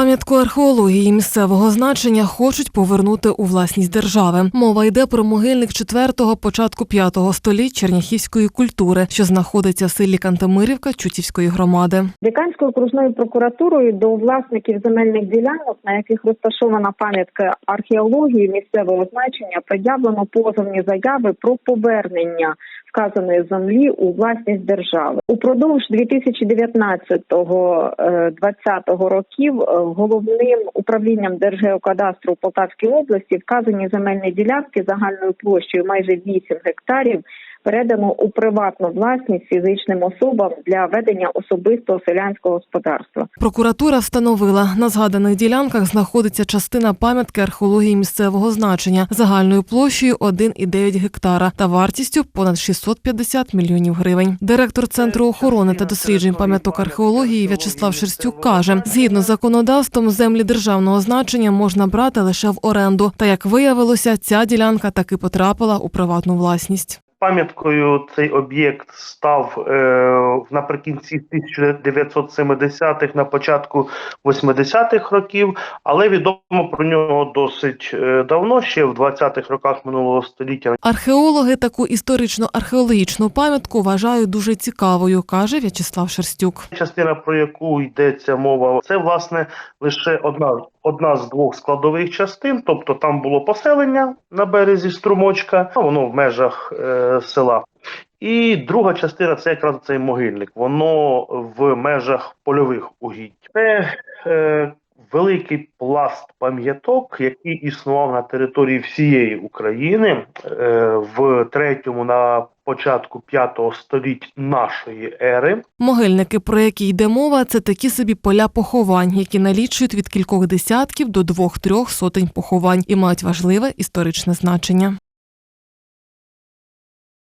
Пам'ятку археології місцевого значення хочуть повернути у власність держави. Мова йде про могильник 4-го, початку 5-го століть черняхівської культури, що знаходиться в селі Кантемирівка Чутівської громади. Диканською окружною прокуратурою до власників земельних ділянок, на яких розташована пам'ятка археології місцевого значення, пред'явлено позовні заяви про повернення вказаної землі у власність держави. Упродовж 2019-2020 років е, головним управлінням Держгеокадастру у Полтавській області вказані земельні ділянки загальною площею майже 8 гектарів передано у приватну власність фізичним особам для ведення особистого селянського господарства. Прокуратура встановила, на згаданих ділянках знаходиться частина пам'ятки археології місцевого значення загальною площею 1,9 гектара та вартістю понад 650 мільйонів гривень. Директор центру охорони та досліджень пам'яток археології В'ячеслав Шерстюк каже: згідно з законодавством, землі державного значення можна брати лише в оренду. Та як виявилося, ця ділянка таки потрапила у приватну власність. Пам'яткою цей об'єкт став е, наприкінці 1970-х, на початку 80-х років, але відомо про нього досить е, давно, ще в 20-х роках минулого століття. Археологи таку історично-археологічну пам'ятку вважають дуже цікавою, каже В'ячеслав Шерстюк. Частина, про яку йдеться мова, це власне лише одна, одна з двох складових частин. Тобто там було поселення на березі струмочка, воно в межах е, села. І друга частина це якраз цей могильник. Воно в межах польових угідь. Це е, великий пласт пам'яток, який існував на території всієї України е, в третьому на початку п'ятого століть нашої ери. Могильники, про які йде мова, це такі собі поля поховань, які налічують від кількох десятків до двох-трьох сотень поховань і мають важливе історичне значення.